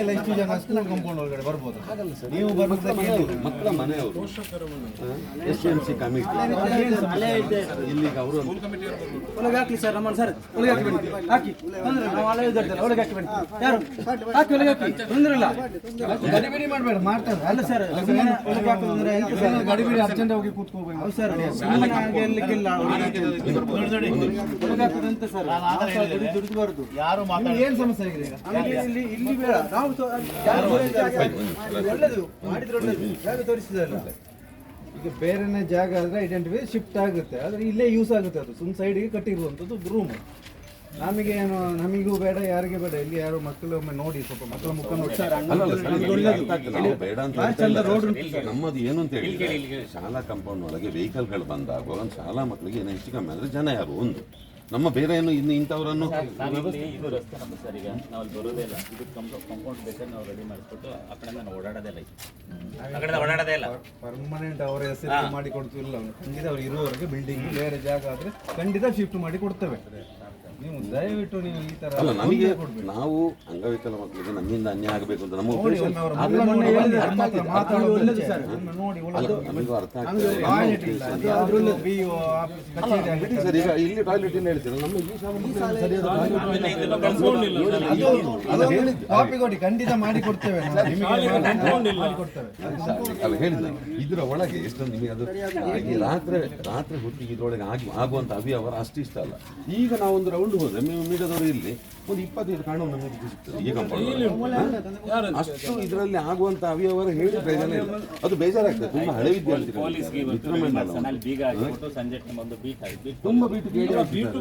ಎಲ್ಲ ಇಷ್ಟು ಜನ ಅಷ್ಟು ನಮ್ಮ ಕಾಂಪೌಂಡ್ ಒಳಗಡೆ ಬರ್ಬೋದು. ನೀವು ಮಕ್ಕಳ ಮನೆಯವರು ಎಸ್ ಎಂ ಸಿ ಕಮಿಟಿ ಇಲ್ಲಿಗೆ ಅವರು? ಒಳಗೆ ಹಾಕಿ ಸರ್ ನಮ್ಮ ಸರ್ ಒಳಗೆ ಹಾಕಿ ಬನ್ನಿ. ಹಾಕಿ. ತೊಂದ್ರೆ ನಾವು ಅಲ್ಲೇ ಇದ್ದಾಡ್ತಾರೆ ಒಳಗೆ ಹಾಕಿ ಬನ್ನಿ. ಯಾರು? ಹಾಕಿ ಒಳಗೆ ಹಾಕಿ. ತೊಂದ್ರೆ ಇಲ್ಲ. ಗಡಿಬಿಡಿ ಮಾಡಬೇಡ ಮಾಡ್ತಾರೆ. ಅಲ್ಲ ಸರ್ ಒಳಗೆ ಹಾಕೋದಂದ್ರೆ ಎಂತ ಸರ್ ಗಡಿಬಿಡಿ ಅರ್ಜೆಂಟ್ ಹೋಗಿ ಕೂತ್ಕೋಬೇಕು. ಹೌದು ಸರ್ ಎಲ್ಲಿಕ್ಕಿಲ್ಲ ಒಳಗೆ ಹಾಕೋದಂತ ಸರ್ ದುಡಿದಬಾರ್ದು ಯಾರು ಏನ್ ಸಮಸ್ಯೆ ಆಗಿದೆ ಈಗ? ಇಲ್ಲಿ ಇಲ್ಲಿ ಇಲ್ಲಿ ಬೇಡ ನಾವು ಮಾಡಿದ್ರೆ? ಒಳ್ಳೇದು. ಜಾಗ ತೋರಿಸಿದಲ್ಲ ಈಗ ಬೇರೆನೇ ಜಾಗ ಆದ್ರೆ ಐಡೆಂಟಿಫೈ ಶಿಫ್ಟ್ ಆಗುತ್ತೆ. ಆದ್ರೆ ಇಲ್ಲೇ ಯೂಸ್ ಆಗುತ್ತೆ ಅದು. ಸುಮ್ ಸೈಡ್ಗೆ ಕಟ್ಟಿರುವಂಥದ್ದು ರೂಮ್ ನಮಗೆ ಏನು ನಮಗೂ ಬೇಡ ಯಾರಿಗೆ ಬೇಡ. ಇಲ್ಲಿ ಯಾರು ಮಕ್ಕಳು ಒಮ್ಮೆ ನೋಡಿ ಸ್ವಲ್ಪ ಮಕ್ಕಳ ಮುಖ ನೋಡಿ. ಈಗ ನಮ್ಮದು ಏನು ಅಂತ ಹೇಳಿ ಶಾಲಾ ಕಾಂಪೌಂಡ್ ಒಳಗೆ ವೆಹಿಕಲ್ಗಳು ಬಂದಾಗ ಒಂದು ಶಾಲಾ ಮಕ್ಕಳಿಗೆ ಏನು ಹೆಚ್ಚು ಕಮ್ಮಿ ಅಂದ್ರೆ ಜನ ಯಾರು? ಒಂದು. ನಮ್ಮ ಬೇರೆ ಏನು ಇನ್ನು ಇಂಥವರನ್ನು ಇದು ರಸ್ತೆ ನಮ್ಮ ಸರ್ ಈಗ ನಾವು ಅಲ್ಲಿ ಬರೋದೇ ಇಲ್ಲ. ಇದು ಕಾಂಪೌಂಡ್ ಬೇಕಾದ್ರೆ ನಾವು ರೆಡಿ ಮಾಡಿಸ್ಬಿಟ್ಟು ಆ ಕಡೆ ನಾವು ಓಡಾಡೋದೇ ಇಲ್ಲ ಆ ಕಡೆ ಓಡಾಡೋದೇ ಇಲ್ಲ. ಪರ್ಮನೆಂಟ್ ಅವರ ಹೆಸರು ಮಾಡಿ ಕೊಡ್ತಿಲ್ಲ ಖಂಡಿತ ಅವ್ರು ಇರುವವರೆಗೆ ಬಿಲ್ಡಿಂಗ್ ಬೇರೆ ಜಾಗ ಆದ್ರೆ ಖಂಡಿತ ಶಿಫ್ಟ್ ಮಾಡಿ ಕೊಡ್ತೇವೆ. ನೀವು ದಯವಿಟ್ಟು ನೀವು ಈ ತರ ಅಲ್ಲ ನಮಗೆ ನಾವು ಅಂಗವಿಕಲ ಮಕ್ಕಳಿಗೆ ನಮ್ಮಿಂದ ಅನ್ಯಾಯ ಆಗಬೇಕು ಅಂತ ನಮ್ಮ ಉದ್ದೇಶ ಅಲ್ಲ, ನಮಗೂ ಅರ್ಥ ಆಗ್ತದೆ ಆಗಿದೆ. ಸರ್ ಈಗ ಇಲ್ಲಿ ಟಾಯ್ಲೆಟ್ ಹೇಳ್ತೀರಾ ನಮ್ಮ ಈ ಶಾಲಾ ಮಕ್ಕಳಿಗೆ ಸರಿಯಾದ ಖಂಡಿತ ಮಾಡಿ ಕೊಡ್ತೇವೆ ನಾವು. ನಿಮಗೆ ಮಾಡಿ ಕೊಡ್ತೇವೆ. ಅಲ್ಲ ಹೇಳಿದ ಇದರ ಒಳಗೆ ಎಷ್ಟೊಂದು ನಿಮಗೆ ಅದು ಈ ರಾತ್ರಿ ರಾತ್ರಿ ಹೊತ್ತಿಗೆ ಇದರೊಳಗೆ ಆಗಿ ಆಗುವಂತ ಅವ್ಯವಹಾರ ಅಷ್ಟು ಇಷ್ಟ ಅಲ್ಲ. ಈಗ ನಾವೊಂದು ಒಂದು ರೌಂಡ್ ಹೋದರೆ ಮೀಡಿಯಾದವರು ಇಲ್ಲಿ ಒಂದು ಇಪ್ಪತ್ತೈದು ಕಾರಣ ನಮಗೆ ಸಿಗ್ತದೆ ಈ ಕಂಪೌಂಡ್ ಅಷ್ಟು ಇದರಲ್ಲಿ ಆಗುವಂತ ಅವ್ಯವಹಾರ ಹೇಳಿದ್ರೆ ಇಲ್ಲ ಅದು ಬೇಜಾರಾಗ್ತದೆ. ತುಂಬಾ ಹಳೆ ವಿದ್ಯಾರ್ಥಿಗಳು ಬೀಗ ಹಾಕಿಬಿಟ್ಟು ಸಂಜೆ ಬೀಟ್ ಹಾಕಿ ಬಿಟ್ಟು ತುಂಬಾ ಬೀಟು ಕೇಳಿ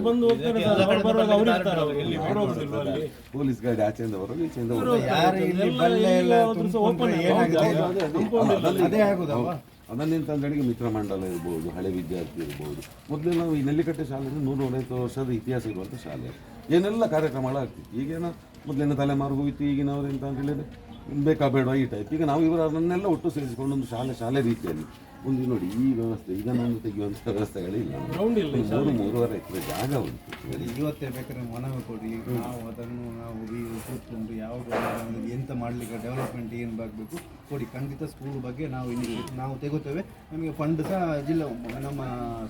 ಬಂದು ಹೋಗ್ತಾರೆ ಸರ್, ಅವ್ರು ಬರುವಾಗ ಅವ್ರು ಇರ್ತಾರೆ ಅವ್ರು. ಎಲ್ಲಿ ಬರೋದಿಲ್ವಾ ಅಲ್ಲಿ? ಪೊಲೀಸ್ ಗಾಡಿ ಆಚೆಯಿಂದ ಬರೋದು ಈಚೆಯಿಂದ ಬರೋದು ಯಾರು ಇಲ್ಲಿ ಬಲ್ಲೆ ಎಲ್ಲ ತುಂಬಿಕೊಂಡ್ರೆ ಅದೇ ಮಿತ್ರ ಮಂಡಲ ಇರ್ಬೋದು ಹಳೆ ವಿದ್ಯಾರ್ಥಿ ಇರ್ಬೋದು. ಮೊದಲೇ ನಾವು ಈ ನೆಲ್ಲಿಕಟ್ಟೆ ಶಾಲೆ ನೂರು ನೂರೈವತ್ತು ವರ್ಷದ ಇತಿಹಾಸ ಇರುವಂಥ ಶಾಲೆ. ಏನೆಲ್ಲ ಕಾರ್ಯಕ್ರಮಗಳಾಗ್ತಿತ್ತು? ಈಗೇನು ಮೊದಲಿನ ತಲೆಮಾರು ಹೋಯ್ತು, ಈಗಿನವರು ಎಂತ ಅಂತ ಹೇಳಿದ್ರೆ ಬೇಕಾ ಬೇಡ ಈ ಟೈಪ್ ಈಗ ನಾವು ಇವರನ್ನೆಲ್ಲ ಒಟ್ಟು ಸೇರಿಸಿಕೊಂಡು ಒಂದು ಶಾಲೆ ಶಾಲೆ ರೀತಿಯಲ್ಲಿ ಒಂದು ನೋಡಿ ಈ ವ್ಯವಸ್ಥೆ ಇದನ್ನೊಂದು ತೆಗೆಯುವಂಥ ವ್ಯವಸ್ಥೆಗಳಿಲ್ಲ. ಮೂರು ಮೂರುವರೆ ಎಕರೆ ಜಾಗ ಉಂಟು ಇವತ್ತೇ ಬೇಕಾದ್ರೆ ಮನವಿ ಕೊಡಿ ನಾವು ಅದನ್ನು ನಾವು ಕೂತ್ಕೊಂಡು ಯಾವ ನಮಗೆ ಎಂತ ಮಾಡ್ಲಿಕ್ಕೆ ಡೆವಲಪ್ಮೆಂಟ್ ಏನು ಆಗಬೇಕು ಕೊಡಿ. ಖಂಡಿತ ಸ್ಕೂಲ್ ಬಗ್ಗೆ ನಾವು ಇಲ್ಲಿ ನಾವು ತೆಗೋತೇವೆ ನಮಗೆ ಫಂಡ್ ಸಹ ಜಿಲ್ಲಾ ನಮ್ಮ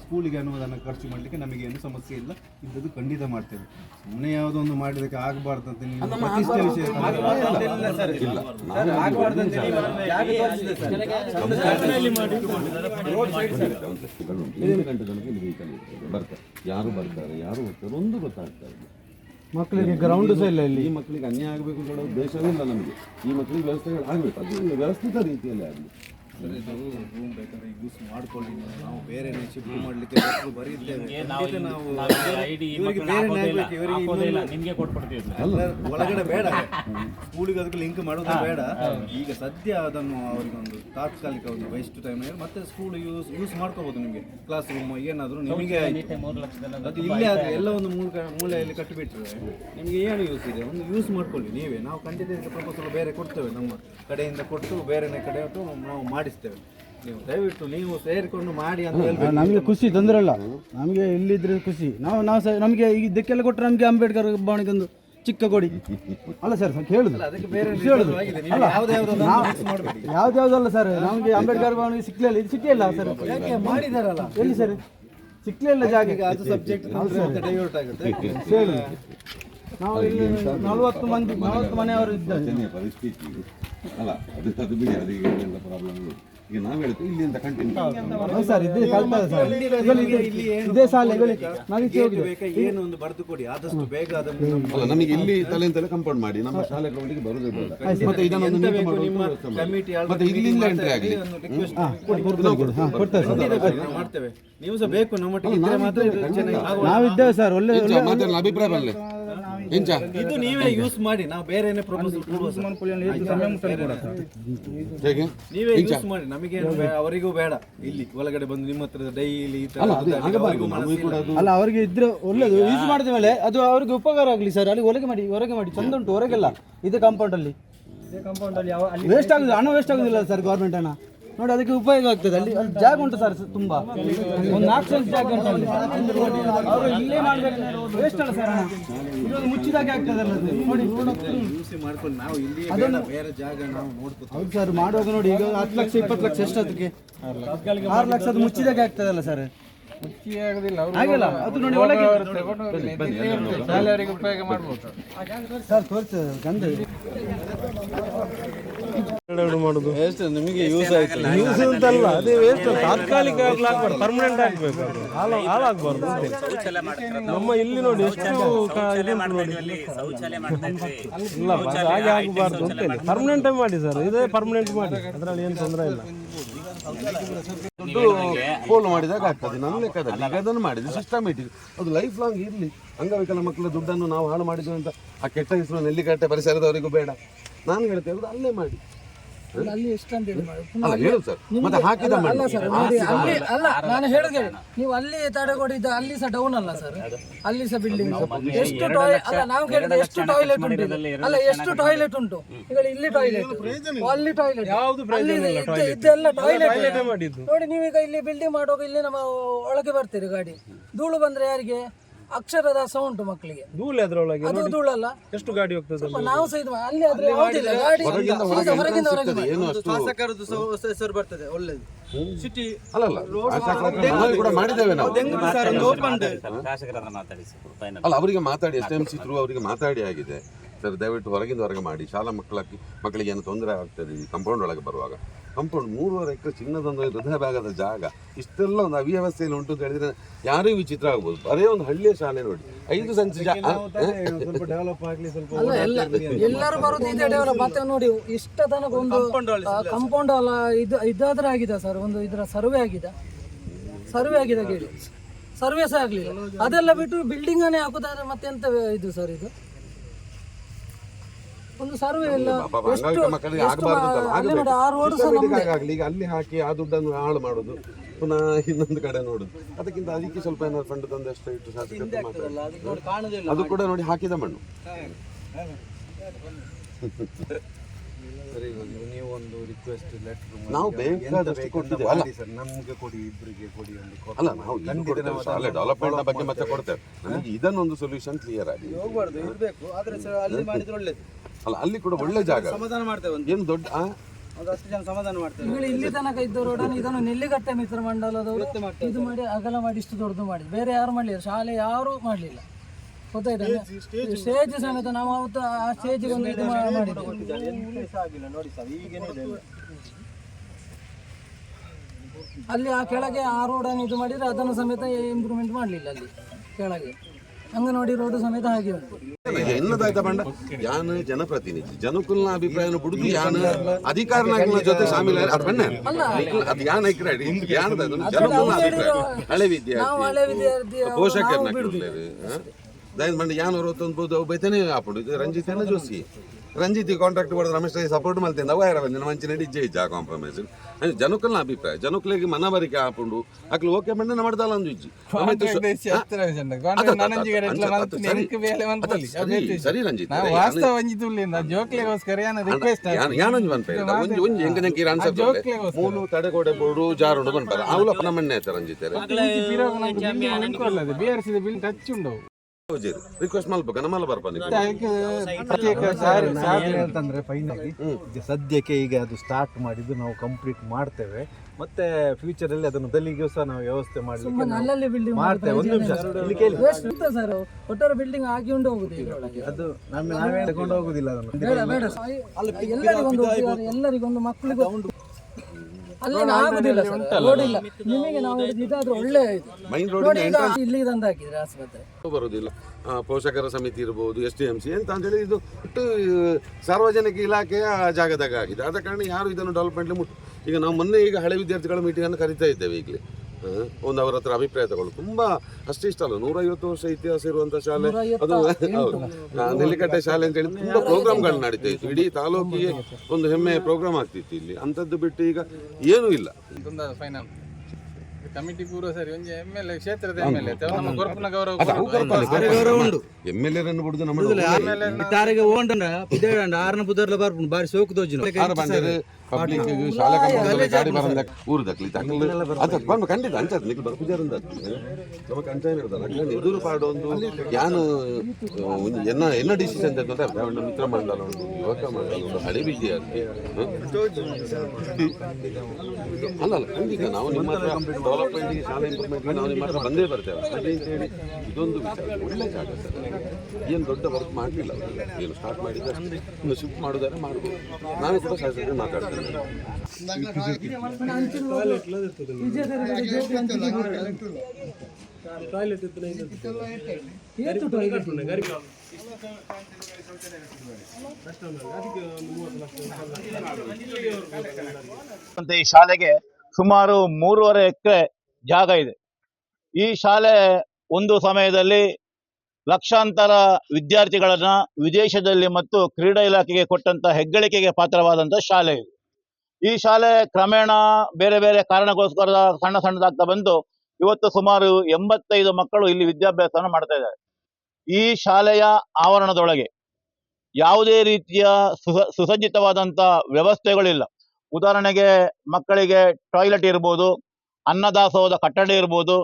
ಸ್ಕೂಲಿಗೆ ಅನುದಾನ ಖರ್ಚು ಮಾಡಲಿಕ್ಕೆ ಏನು ಸಮಸ್ಯೆ ಇಲ್ಲ. ಇಂಥದ್ದು ಖಂಡಿತ ಮಾಡ್ತೇವೆ. ಸುಮ್ಮನೆ ಯಾವುದೋ ಒಂದು ಮಾಡಿದಕ್ಕೆ ಆಗಬಾರ್ದು ಅಂತ ನೀವು ವಿಷಯ ಗಂಟೆ ತನಕ ಇಲ್ಲಿ. ಬರ್ತಾರೆ ಯಾರು ಬರ್ತಾರೆ ಯಾರು ಹೋಗ್ತಾರೆ ಒಂದು ಗೊತ್ತಾಗ್ತಾ ಇಲ್ಲ ಮಕ್ಕಳಿಗೆ ಗ್ರೌಂಡ್ ಸಹ ಇಲ್ಲ ಇಲ್ಲಿ. ಈ ಮಕ್ಕಳಿಗೆ ಅನ್ಯಾಯ ಆಗಬೇಕು ಅಂತ ಉದ್ದೇಶವೇ ಇಲ್ಲ ನಮಗೆ. ಈ ಮಕ್ಕಳಿಗೆ ವ್ಯವಸ್ಥೆಗಳು ಆಗಬೇಕು ಅದು ವ್ಯವಸ್ಥಿತ ರೀತಿಯಲ್ಲಿ ಆಗಲಿ. ಸರ್, ಇದು ರೂಮ್ ಬೇಕಾದ್ರೆ ಯೂಸ್ ಮಾಡ್ಕೊಳ್ಳಿ. ನಾವು ಬೇರೆ ಶಿಫ್ಟ್ ಮಾಡಲಿಕ್ಕೆ ಬರೀತೇವೆ. ನಾವು ಇವರಿಗೆ ಬೇರೆ ಇವರಿಗೆ ಕೊಟ್ಬಿಡ್ತೀವಿ ಅಲ್ಲ, ಒಳಗಡೆ ಬೇಡ. ಸ್ಕೂಲಿಗೆ ಅದಕ್ಕೆ ಲಿಂಕ್ ಮಾಡೋದು ಬೇಡ. ಈಗ ಸದ್ಯ ಅದನ್ನು ಅವರಿಗೊಂದು ತಾತ್ಕಾಲಿಕ ಒಂದು ವೇಸ್ಟ್ ಟೈಮ್ ಮತ್ತೆ ಸ್ಕೂಲ್ ಯೂಸ್ ಯೂಸ್ ಮಾಡ್ಕೋಬಹುದು ನಿಮಗೆ. ಕ್ಲಾಸ್ ರೂಮ್ ಏನಾದರೂ ನಿಮಗೆ ಅದು ಇಲ್ಲೇ ಆದ್ರೆ ಎಲ್ಲ ಒಂದು ಮೂಲ ಮೂಲೆಯಲ್ಲಿ ಕಟ್ಟಿಬಿಟ್ರೆ ನಿಮಗೆ ಏನು ಯೂಸ್ ಇದೆ? ಒಂದು ಯೂಸ್ ಮಾಡ್ಕೊಳ್ಳಿ ನೀವೇ. ನಾವು ಖಂಡಿತ ಪ್ರಪೋಸಲ್ ಬೇರೆ ಕೊಡ್ತೇವೆ ನಮ್ಮ ಕಡೆಯಿಂದ ಕೊಟ್ಟು ಬೇರೆನೇ ಕಡೆ ನಾವು ಮಾಡಿಸ್ತೇವೆ. ನೀವು ದಯವಿಟ್ಟು ನೀವು ಸೇರಿಕೊಂಡು ಮಾಡಿ ಅಂತ ಹೇಳ್ಬೇಕು. ನಮಗೆ ಖುಷಿ ತೊಂದರೆ ಇಲ್ಲ. ನಮಗೆ ಇಲ್ಲಿದ್ರೆ ಖುಷಿ. ನಾವು ನಾವು ಸಹ ನಮಗೆ ಇದಕ್ಕೆಲ್ಲ ಕೊಟ್ಟರೆ ನಮಗೆ ಅಂಬೇಡ್ಕರ್ ಬಾಣಿಗೊಂದು ಒಂದು ಚಿಕ್ಕ ಕೊಡಿ. ಅಲ್ಲ ಸರ್ ಕೇಳುದು. ಅದಕ್ಕೆ ಬೇರೆ ಖುಷಿ ಹೇಳುದು ಆಗಿದೆ ನೀವು ಯಾವ್ದು ಯಾವ್ದು ಮಿಕ್ಸ್ ಮಾಡಬೇಡಿ. ಯಾವ್ದು ಸರ್ ನಮಗೆ ಅಂಬೇಡ್ಕರ್ ಭವನಿಗೆ ಸಿಕ್ಲಿಲ್ಲ ಇದು ಸಿಕ್ಲಿಲ್ಲ ಸರ್. ಯಾಕೆ ಮಾಡಿದಾರಲ್ಲ? ಎಲ್ಲಿ ಸರ್? ಸಿಕ್ಲಿಲ್ಲ ಜಾಗ. ಈಗ ಅದು ಸಬ್ಜೆಕ್ಟ್ ಡೈವರ್ಟ್ ಆಗುತ್ತೆ. ಹೇಳುದು ನಾವು ಇಲ್ಲಿ ನಲವತ್ತು ಮಂದಿ ನಲವತ್ತು ಮನೆಯವರು ಇದ್ದಾರೆ. ಶೋಚನೀಯ ಪರಿಸ್ಥಿತಿ ಅಲ್ಲ ಅದು ಅದು ಬಿಡಿ ಅದು ಈಗ ಎಲ್ಲ ಪ್ರಾಬ್ಲಮ್ ಈಗ ನಾವು ಹೇಳ್ತೀವಿ ಇಲ್ಲಿಂದ ಕಂಟಿನ್ಯೂ ಸರ್ ಇದೇ ಕಲ್ತದೆ ಸರ್. ಇದೇ ಬೇಕಾ? ಏನು ಒಂದು ಬರೆದು ಕೊಡಿ. ಆದಷ್ಟು ಬೇಗ ಅದನ್ನು ನಮ್ಮ ಅಲ್ಲ ನಮಗೆ ಇಲ್ಲಿ ತಲೆಯಿಂದಲೇ ಕಂಪೌಂಡ್ ಮಾಡಿ. ನಮ್ಮ ಶಾಲೆ ಗ್ರೌಂಡಿಗೆ ಬರೋದೇ ಬೇಡ. ಮತ್ತೆ ಇದನ್ನೊಂದು ನೀಟ್ ನಿಮ್ಮ ಕಮಿಟಿ ಮತ್ತೆ ಇಲ್ಲಿಂದ ಎಂಟ್ರಿ ಆಗಲಿ. ಮಾಡ್ತೇವೆ. ನೀವು ಸಹ ಬೇಕು ನಮ್ಮೊಟ್ಟಿಗೆ ಇದ್ರೆ ಮಾತ್ರ ನಾವಿದ್ದೇವೆ ಸರ್ ಒಳ್ಳೆ ಮಾತಾಡಲ್ಲ ಅಭಿಪ್ರಾಯ ಬರಲಿ. ಎಂಚ ಇದು ನೀವೇ ಯೂಸ್ ಮಾಡಿ ನಾವು ಬೇರೆ ಪ್ರಪೋಸಲ್ ಕೊಡುವ ಸರ್. ಹೇಗೆ? ನೀವೇ ಯೂಸ್ ಮಾಡಿ ನಮಗೆ ಬೇಡ, ಅವರಿಗೂ ಬೇಡ. ಇಲ್ಲಿ ಒಳಗಡೆ ಬಂದು ನಿಮ್ಮ ಹತ್ರ ಡೈಲಿ ಈ ತರ ಅಲ್ಲ ಅದೇ ಮಾತಾಡಿ, ಆಗಬಾರ್ದು. ಅವರಿಗೂ ನಮಗೆ ಕೂಡ ಅದು ಅಲ್ಲ ಅವರಿಗೆ ಇದ್ರೆ ಒಳ್ಳೇದು. ಯೂಸ್ ಮಾಡಿದ ಮೇಲೆ ಅದು ಅವರಿಗೆ ಉಪಕಾರ ಆಗಲಿ ಸರ್. ಅಲ್ಲಿ ಹೊರಗೆ ಮಾಡಿ ಹೊರಗೆ ಮಾಡಿ. ಚಂದ ಉಂಟು ಹೊರಗೆಲ್ಲ. ಇದು ಕಾಂಪೌಂಡ್ ಅಲ್ಲಿ. ವೇಸ್ಟ್ ಆಗುದು ಹಣ ವೇಸ್ಟ್ ಆಗುದಿಲ್ಲ ಸರ್ ಗೌರ್ಮೆಂಟ್ ಹಣ. ನೋಡಿ ಅದಕ್ಕೆ ಉಪಯೋಗ ಆಗ್ತದೆ. ಅಲ್ಲಿ ಅಲ್ಲಿ ಜಾಗ ಉಂಟು ಸರ್ ತುಂಬಾ. ಒಂದು ನಾಲ್ಕು ಸೆನ್ಸ್ ಜಾಗ ಉಂಟು ಅಲ್ಲಿ. ಅವರು ಇಲ್ಲೇ ಮಾಡಬೇಕು ವೇಸ್ಟ್ ಅಲ್ಲ ಸರ್ ಇದೊಂದು ಮುಚ್ಚಿದಾಗೆ ಆಗ್ತದಲ್ಲ ಅದು. ನೋಡಿ. ಯೂಸ್ ಮಾಡ್ಕೊಂಡು ನಾವು ಇಲ್ಲಿ ಬೇಡ, ಬೇರೆ ಜಾಗ ನಾವು ನೋಡ್ಕೊತೀವಿ ಹೌದು ಸರ್ ಮಾಡುವಾಗ ನೋಡಿ ಈಗ ಹತ್ತು ಲಕ್ಷ ಇಪ್ಪತ್ತು ಲಕ್ಷ ಎಷ್ಟು ಅದಕ್ಕೆ ಆರು ಲಕ್ಷ ಅದು ಮುಚ್ಚಿದಾಗೆ ಆಗ್ತದಲ್ಲ ಸರ್. ಆಗಿಲ್ಲ ಅದು ನೋಡಿ ಒಳಗೆ ಶಾಲೆಯವರಿಗೆ ಉಪಯೋಗ ಮಾಡ್ಬೋದು. ಸರ್ ತೋರಿಸ್ತದೆ ಗಂಧ ಮಾಡುದು. ಎಷ್ಟು ನಿಮಗೆ ಯೂಸ್ ಆಯ್ತು. ಯೂಸ್ ಅಂತಲ್ಲ ಅದೇ ವೇಸ್ಟ್ ತಾತ್ಕಾಲಿಕ ಆಗ್ಬಾರ್ದು ಪರ್ಮನೆಂಟ್ ಆಗ್ಬೇಕು ಅದು. ಹಾಳ ಹಾಳಾಗ್ಬಾರ್ದು ನಮ್ಮ ಇಲ್ಲಿ ನೋಡಿ ಎಷ್ಟು ಇಲ್ಲ ಹಾಗೆ ಆಗಬಾರ್ದು ಅಂತ ಹೇಳಿ. ಪರ್ಮನೆಂಟ್ ಮಾಡಿ ಸರ್ ಇದೇ ಪರ್ಮನೆಂಟ್ ಮಾಡಿ. ಅದರಲ್ಲಿ ಏನು ತೊಂದರೆ ಇಲ್ಲ. ದುಡ್ಡು ಪೋಲು ಮಾಡಿದಾಗ ಆಗ್ತದೆ. ನನ್ನ ಲೆಕ್ಕದಲ್ಲಿ ಈಗ ಅದನ್ನು ಮಾಡಿದ್ದು ಸಿಸ್ಟಮೇಟಿಕ್ ಅದು ಲೈಫ್ ಲಾಂಗ್ ಇರಲಿ. ಅಂಗವಿಕಲ ಮಕ್ಕಳ ದುಡ್ಡನ್ನು ನಾವು ಹಾಳು ಮಾಡಿದ್ವಿ ಅಂತ ಆ ಕೆಟ್ಟ ಹೆಸರು ನೆಲ್ಲಿಕಟ್ಟೆ ಪರಿಸರದವರಿಗೂ ಬೇಡ. ನಾನು ಹೇಳ್ತೇವೆ ಅಲ್ಲೇ ಮಾಡಿ. ಅಲ್ಲಿ ಎಷ್ಟು ಅಂತ ಹೇಳಿ ಮಾಡಿ. ಅಲ್ಲ ಹೇಳು ಸರ್. ಮತ್ತೆ ಹಾಕಿದ ಮಣ್ಣು ಅಲ್ಲ ಸರ್ ನೋಡಿ ಅಲ್ಲಿ ಅಲ್ಲ ನಾನು ಹೇಳುದು ಕೇಳಿ ನೀವು ಅಲ್ಲಿ ತಡೆಗೊಡಿದ್ದು ಅಲ್ಲಿ ಸಹ ಡೌನ್ ಅಲ್ಲ ಸರ್. ಅಲ್ಲಿ ಸಹ ಬಿಲ್ಡಿಂಗ್ ಎಷ್ಟು ಟಾಯ್ಲೆಟ್ ಅಲ್ಲ ನಾವು ಕೇಳಿದ ಎಷ್ಟು ಟಾಯ್ಲೆಟ್ ಉಂಟು ಇಲ್ಲಿ? ಅಲ್ಲ ಎಷ್ಟು ಟಾಯ್ಲೆಟ್ ಉಂಟು? ಈಗ ಇಲ್ಲಿ ಟಾಯ್ಲೆಟ್ ಅಲ್ಲಿ ಟಾಯ್ಲೆಟ್ ಅಲ್ಲಿ ಇದ್ದ- ಇದೆಲ್ಲ ಟಾಯ್ಲೆಟ್ ಮಾಡಿದ್ದು. ನೋಡಿ ನೀವೀಗ ಇಲ್ಲಿ ಬಿಲ್ಡಿಂಗ್ ಮಾಡುವಾಗ ಇಲ್ಲಿ ನಮ್ಮ ಒಳಗೆ ಬರ್ತೀರಿ ಗಾಡಿ. ಧೂಳು ಬಂದ್ರೆ ಯಾರಿಗೆ? ಅಕ್ಷರದ ಸೌಂಡ್ ಮಕ್ಕಳಿಗೆ ಧೂಳು ಅದ್ರೊಳಗೆ ಅದು ಧೂಳಲ್ಲ. ಎಷ್ಟು ಗಾಡಿ ಹೋಗ್ತದೆ ಸ್ವಲ್ಪ ನಾವು ಸಹ ಇದು ಅಲ್ಲಿ ಆದ್ರೆ ಯಾವುದಿಲ್ಲ ಗಾಡಿ ಹೊರಗಿಂದ ಸೀದಾ ಹೊರಗೆ ಹೊರಗಿಂದ ಹೊರಗೆ ಏನು ಅಷ್ಟು ಶಾಸಕರದ್ದು ಹೆಸರು ಬರ್ತದೆ ಒಳ್ಳೇದು. ಸಿಟಿ ಅಲ್ಲಲ್ಲ ಆಶಾಕರ್ತರ ಮನವಿ ಕೂಡ ಮಾಡಿದ್ದೇವೆ ನಾವು. ಸರ್ ಒಂದು ಓಪನ್ ಶಾಸಕರನ್ನ ಮಾತಾಡಿಸಿ ಫೈನಲ್ ಅಲ್ಲ ಅವರಿಗೆ ಮಾತಾಡಿ ಎಸ್ ಎಂ ಸಿ ಥ್ರೂ ಅವರಿಗೆ ಮಾತಾಡಿ ಆಗಿದೆ. ಸರ್ ದಯವಿಟ್ಟು ಹೊರಗಿಂದ ಹೊರಗೆ ಮಾಡಿ. ಶಾಲಾ ಮಕ್ಕಳಕ್ಕೆ ಮಕ್ಕಳಿಗೆ ಏನು ತೊಂದರೆ ಆಗ್ತದೆ ಈ ಕಂಪೌಂಡ್ ಒಳಗೆ ಬರುವಾಗ. ಕಂಪೌಂಡ್ ಮೂರುವರೆ ಎಕರೆ ಚಿನ್ನದೊಂದು ಹೃದಯ ಭಾಗದ ಜಾಗ. ಇಷ್ಟೆಲ್ಲ ಒಂದು ಅವ್ಯವಸ್ಥೆಯಲ್ಲಿ ಉಂಟು ಅಂತ ಹೇಳಿದ್ರೆ ಯಾರಿಗೂ ವಿಚಿತ್ರ ಆಗ್ಬೋದು. ಬರೀ ಒಂದು ಹಳ್ಳಿಯ ಶಾಲೆ ನೋಡಿ. ಐದು ಸಂಚಿ ಸ್ವಲ್ಪ ಡೆವಲಪ್ ಆಗ್ಲಿ ಸ್ವಲ್ಪ ಎಲ್ಲರೂ ಬರೋದು ಇದೆ ಡೆವಲಪ್ ಮತ್ತೆ ನೋಡಿ ಇಷ್ಟ ತನಕ ಒಂದು ಕಂಪೌಂಡ್ ಅಲ್ಲ ಇದು. ಇದಾದ್ರೆ ಆಗಿದೆ ಸರ್ ಒಂದು ಇದರ ಸರ್ವೆ ಆಗಿದೆ. ಸರ್ವೆ ಆಗಿದೆ ಕೇಳಿ. ಸರ್ವೆ ಸಹ ಆಗ್ಲಿಲ್ಲ. ಅದೆಲ್ಲ ಬಿಟ್ಟು ಬಿಲ್ಡಿಂಗ್ ಅನ್ನೇ ಹಾಕುದಾದ್ರೆ ಮತ್ತೆ ಎಂತ ಇದು ಸರ್ ಇದು? ಒಂದು ಸರ್ವೆ ಇಲ್ಲ. ಪಾಪ ಎಷ್ಟು ಮಕ್ಕಳಿಗೆ ಎಷ್ಟು ಆಗಬಾರ್ದು ಆಗಬೇಕು. ನೋಡಿ ಆರು ರೋಡ್ ಸಹ ನಮ್ದೇ. ಆಗಲಿ ಈಗ ಅಲ್ಲಿ ಹಾಕಿ ಆ ದುಡ್ಡನ್ನು ಹಾಳು ಮಾಡುದು ಪುನಃ ಇನ್ನೊಂದು ಕಡೆ ನೋಡುದು. ಅದಕ್ಕಿಂತ ಅದಕ್ಕೆ ಸ್ವಲ್ಪ ಏನಾದ್ರು ಫಂಡ್ ತಂದು ಅಷ್ಟು ಇಟ್ಟು ಕಾಣುದಿಲ್ಲ. ಅದು ಕೂಡ ನೋಡಿ ಹಾಕಿದ ಮಣ್ಣು. ಸರಿ ನೀವು ಒಂದು ರಿಕ್ವೆಸ್ಟ್ ಲೆಟರ್ ನಾವು ಬೇಕಾದಷ್ಟು ಕೊಟ್ಟಿದ್ದೇವೆ ಅಲ್ಲ. ಸರ್. ನಮ್ಗೆ ಕೊಡಿ ಇಬ್ಬರಿಗೆ ಕೊಡಿ ಒಂದು copy ಅಲ್ಲ. ನಾವು ಇದು ಕೊಡ್ತೇವೆ. ನಾವು ಶಾಲೆ ಡೆವಲಪ್ಮೆಂಟ್ ಬಗ್ಗೆ ಮತ್ತೆ ಕೊಡ್ತೇವೆ. ನಮಗೆ ಇದನ್ನೊಂದು ಸೊಲ್ಯೂಷನ್ ಕ್ಲಿಯರ್ ಆಗಿ ಹೋಗ್ಬಾರ್ದು ಇರ್ಬೇಕು. ಆದ್ರೆ ಸರ್ ಅಲ್ಲಿ ಮಾಡಿದ್ರೆ ಒಳ್ಳೇದು. ಅಲ್ಲ ಅಲ್ಲಿ ಕೂಡ ಒಳ್ಳೆ ಜಾಗ ಸಮಾಧಾನ ಮಾಡ್ತೇವೆ ಒಂದು. ಏನು ದೊಡ್ಡ ಅಷ್ಟು ಒಂದು ಹತ್ತು ಜನ ಸಮಾಧಾನ ಮಾಡ್ತೇವೆ. ಇಲ್ಲಿ ತನಕ ಇದ್ದವರೊಡನೆ ಇದನ್ನು ನೆಲ್ಲಿಗಟ್ಟೆ ಮಿತ್ರ ಮಂಡಲದವರು ಇದು ಮಾಡಿ ಅಗಲ ಮಾಡಿ ಇಷ್ಟು ದೊಡ್ಡದು ಮಾಡಿ ಬೇರೆ ಯಾರು ಮಾಡಲಿಲ್ಲ. ಶಾಲೆ ಯಾರು ಮಾಡಲಿಲ್ಲ. ಗೊತ್ತಾಯ್ತಾ? ಸ್ಟೇಜ್ ಸಮೇತ ನಾವು ಅವತ್ತು ಆ ಸ್ಟೇಜ್ ಒಂದು ಇದು ಮಾ- ನೋಡಿ ಸರ್ ಈಗೇನೆ ಅಲ್ಲಿ ಆ ಕೆಳಗೆ ಆ ರೋಡನ್ನು ಇದು ಮಾಡಿದ್ರೆ ಅದನ್ನು ಸಮೇತ ಇಂಪ್ರೂವ್ಮೆಂಟ್ ಮಾಡಲಿಲ್ಲ ಅಲ್ಲಿ. ಕೆಳಗೆ. ಅಂಗನವಾಡಿ ರೋಡ್ ಸಮೇತ ಹಾಗೆ. ಉಂಟು ಎನ್ನದಾಯ್ತ ಬಂಡ? ಯಾನ ಜನಪ್ರತಿನಿಧಿ. ಜನಕುಲ್ನ ಅಭಿಪ್ರಾಯನ ಬಿಡುದು ಯಾನ್ ಅಧಿಕಾರ ನಾಯಕನ ಜೊತೆ ಶಾಮಿಲ್ ಅದು ಬಣ್ಣ ಅದು ಯಾನ್ ಐಕ್ರಾಡಿ ಯಾನದ ಜನಕುಲ್ನ ಅಭಿಪ್ರಾಯ. ಹಳೆ ವಿದ್ಯಾರ್ಥಿ. ಹಳೆ ವಿದ್ಯಾರ್ಥಿ ಪೋಷಕರನ್ನ ದಯನ್ ಬಂಡ ಯಾನ್ ಅವರು ಅವು ಬೈತಾನೆ ಆಪುಡು ರಂಜಿತ್ ರಂಜಿತನ ಜೋಶಿ. ರಂಜಿತಿ ಕಾಂಟ್ರಾಕ್ಟ್ ಮಾಡಿದ್ರೆ ರಮೇಶ್ ರೈ ಸಪೋರ್ಟ್ ಮಾಡ್ತೀನಿ ನಾವು ಯಾರ ಬಂದಿನ ಮಂಚಿನ ಇಜ್ಜೆ ಇಜ್ಜ ಕಾಂಪ್ರಮೈಸ್ ಜನಕಲ್ನ ಅಭಿಪ್ರಾಯ. ಜನಕ್ಕಲಿಗೆ ಮನವರಿಕೆ ಹಾಕೊಂಡು ಅಕ್ಲು ಓಕೆ ಮಂಡನ ಮಾಡ್ದಲ್ಲ ಅಂದು ಇಜ್ಜಿ ಸರಿ. ರಂಜಿತ್. ವಾಸ್ತವ ಒಂಜಿತುಲ್ಲಿಂದ ಜೋಕ್ಲೆಗೋಸ್ಕರ ಏನು ರಿಕ್ವೆಸ್ಟ್ ಯಾನ್ ಯಾನೊಂಜಿ ಬನ್ಪೇರ ಒಂಜಿ ಒಂಜಿ ಎಂಕ ಜಂಕಿ ಆನ್ಸರ್ ಮೂಲು ತಡೆಗೋಡೆ ಬೋರ್ಡು ಜಾರು ಬನ್ಪೇರ ಅವಲ ನಮ್ಮ ಆಯ್ತು Ranjith B R C bill touch ಉಂಡು. ರಿಕ್ವೆಸ್ಟ್ ಮಾಡ್ಬೇಕು ನಮ್ಮಲ್ಲ ಬರ್ಬನ್ನಿ ಅದಕ್ಕೆ ಪ್ರತ್ಯೇಕ ಸಾರಿ ನಾನು ಏನ್ ಹೇಳ್ತಂದ್ರೆ ಫೈನ್ ಆಗಿ ಸದ್ಯಕ್ಕೆ ಈಗ ಅದು ಸ್ಟಾರ್ಟ್ ಮಾಡಿದ್ದು ನಾವು ಕಂಪ್ಲೀಟ್ ಮಾಡ್ತೇವೆ. ಮತ್ತೆ ಫ್ಯೂಚರ್ ಅಲ್ಲಿ ಅದನ್ನು ಬೆಳಿಗ್ಗೆ ಸಹ ನಾವು ವ್ಯವಸ್ಥೆ ಮಾಡಲಿಕ್ಕೆ ನಾವು ಅಲ್ಲಲ್ಲಿ ಬಿಲ್ಡಿಂಗ್ ಮಾಡ್ತೇವೆ. ಒಂದು ನಿಮಿಷ. ಇಲ್ಲಿ ಕೇಳಿ. ಎಷ್ಟು ಸರ್ ಒಟ್ಟಾರೆ ಬಿಲ್ಡಿಂಗ್ ಹೋಗುದು ಅದು ನಾವೇ ತಗೊಂಡು ಹೋಗುದಿಲ್ಲ ಅದನ್ನು. ಬೇಡ ಬೇಡ. ಎಲ್ಲರಿಗೊಂದು ಎಲ್ಲರಿಗೊಂದು ಮಕ್ಕಳಿಗೆ ಅಲ್ಲಿ ಆಗುದಿಲ್ಲ ಸರ್. ರೋಡ್ ಇಲ್ಲ ನಿಮಗೆ ನಾವು ಹೇಳಿದ್ದು ಒಳ್ಳೆ ಮೈನ್ ರೋಡ್ ನೋಡಿ ಈಗ ಇಲ್ಲಿ ತಂದು ಹಾಕಿದ್ರೆ ಆಸ್ಪತ್ರೆ ಬರೋದಿಲ್ಲ. ಆ, ಪೋಷಕರ ಸಮಿತಿ ಇರ್ಬೋದು ಎಸ್ ಡಿ ಎಂ ಸಿ ಅಂತ ಅಂತೇಳಿ ಇದು ಒಟ್ಟು ಸಾರ್ವಜನಿಕ ಇಲಾಖೆಯ ಜಾಗದಾಗ ಆಗಿದೆ. ಆದ ಕಾರಣ ಯಾರು ಇದನ್ನು ಡೆವಲಪ್ಮೆಂಟ್ ಮುಟ್ಟು ಈಗ ನಾವು ಮೊನ್ನೆ ಈಗ ಹಳೆ ವಿದ್ಯಾರ್ಥಿಗಳ ಮೀಟಿಂಗ್ ಅನ್ನು ಕರಿತಾ ಇದ್ದೇವೆ ಈಗಲೇ. ಒಂದು ಅವರ ಹತ್ರ ಅಭಿಪ್ರಾಯ ತಗೊಳ್ಳು. ತುಂಬಾ ಅಷ್ಟೇ ಇಷ್ಟ ಅಲ್ಲ. ನೂರೈವತ್ತು ವರ್ಷ ಇತಿಹಾಸ ಇರುವಂತ ಶಾಲೆ. ಅದು ನೆಲ್ಲಿಕಟ್ಟೆ ಶಾಲೆ ಅಂತ ಹೇಳಿ ತುಂಬಾ ಪ್ರೋಗ್ರಾಮ್ಗಳು ನಡೀತಾ ಇತ್ತು ಇಡೀ ತಾಲೂಕಿಗೆ ಒಂದು ಹೆಮ್ಮೆಯ ಪ್ರೋಗ್ರಾಮ್ ಆಗ್ತಿತ್ತು ಇಲ್ಲಿ. ಅಂತದ್ದು ಬಿಟ್ಟು ಈಗ ಏನೂ ಇಲ್ಲ. ಫೈನಲ್ ಕಮಿಟಿ ಪೂರ್ವ ಸರಿ. ಒಂದು ಎಂ ಎಲ್ ಎ ಕ್ಷೇತ್ರದ ಎಂ ಎಲ್ ಎ ನಮ್ಮ ಗೊರಪನ ಗೌರವ ಗೌರವ ಉಂಡು ಎಂ ಎಲ್ ನಮ್ಮ ಇತ್ತಾರಿಗೆ ಓಂಡಂಡ ಪುದೇಡಂಡ ಆರನ ಪುದರ್ಲ ಬರ್ಪುಂಡು ಬಾರಿ ಸೋಕು ದೋಜಿನ. ಪಬ್ಲಿಕ್ ಶಾಲೆ ಕಂಪೌಂಡ್ ಗಾಡಿ ಬರಂದ ಊರು ದಕ್ಲಿ ಅಂತ ಬಂದು ಖಂಡಿತ ಅಂತ ನಿಕ್ಲು ಬರ್ಪುಜಾರಿಂದ ನಮಗೆ ಅಂಚಾಯ ಇರ್ತಾರೆ ಅಕ್ಲ ಎದುರು ಪಾಡು ಒಂದು ಯಾನು ಒಂದು ಎನ್ನ ಎನ್ನ ಡಿಸಿಷನ್ ತೆಗೆದ್ರೆ ಒಂದು ಮಿತ್ರ ಮಂಡಲ ಒಂದು ಯುವಕ ಮಂಡಲ ಒಂದು ಹಳೆ ವಿಜಯ ಅಲ್ಲ ಅಲ್ಲ ಖಂಡಿತ ನಾವು ನಿಮ್ಮ ಡೆವಲಪ್ಮೆಂಟ್ಗೆ ಶಾಲೆ ಇಂಪ್ರೂವ್ಮೆಂಟ್ ನಾವು ನಿಮ್ಮ ಹತ್ರ ಬಂದೇ ಬರ್ತೇವೆ. ಅಂತ ಇದೊಂದು ವಿಚಾರ. ಒಳ್ಳೆ ಜಾಗ ಸರ್ ಏನು ದೊಡ್ಡ ವರ್ಕ್ ಮಾಡಲಿಲ್ಲ ಏನು ಸ್ಟಾರ್ಟ್ ಮಾಡಿದ್ರೆ ಇನ್ನು ಶಿಫ್ಟ್ ಮಾಡೋದಾದ್ರೆ ಮಾಡ್ಬೋದು. ನಾನು ಕೂಡ ಶಾಸಕರಿಗೆ ಮಾತಾಡ್ತೇನೆ? ಅಂತ ಈ ಶಾಲೆಗೆ ಸುಮಾರು ಮೂರುವರೆ ಎಕರೆ ಜಾಗ ಇದೆ. ಈ ಶಾಲೆ ಒಂದು ಸಮಯದಲ್ಲಿ ಲಕ್ಷಾಂತರ ವಿದ್ಯಾರ್ಥಿಗಳನ್ನ ವಿದೇಶದಲ್ಲಿ ಮತ್ತು ಕ್ರೀಡಾ ಇಲಾಖೆಗೆ ಕೊಟ್ಟಂತ ಹೆಗ್ಗಳಿಕೆಗೆ ಪಾತ್ರವಾದಂತ ಶಾಲೆ ಇದು. ಈ ಶಾಲೆ ಕ್ರಮೇಣ ಬೇರೆ ಬೇರೆ ಕಾರಣಕ್ಕೋಸ್ಕರ ಸಣ್ಣ ಸಣ್ಣದಾಗ್ತಾ ಬಂದು ಇವತ್ತು ಸುಮಾರು ಎಂಬತ್ತೈದು ಮಕ್ಕಳು ಇಲ್ಲಿ ವಿದ್ಯಾಭ್ಯಾಸವನ್ನು ಮಾಡ್ತಾ ಇದ್ದಾರೆ. ಈ ಶಾಲೆಯ ಆವರಣದೊಳಗೆ ಯಾವುದೇ ರೀತಿಯ ಸುಸ ಸುಸಜ್ಜಿತವಾದಂಥ ವ್ಯವಸ್ಥೆಗಳಿಲ್ಲ. ಉದಾಹರಣೆಗೆ ಮಕ್ಕಳಿಗೆ ಟಾಯ್ಲೆಟ್ ಇರ್ಬೋದು, ಅನ್ನದಾಸೋಹದ ಕಟ್ಟಡ ಇರ್ಬೋದು,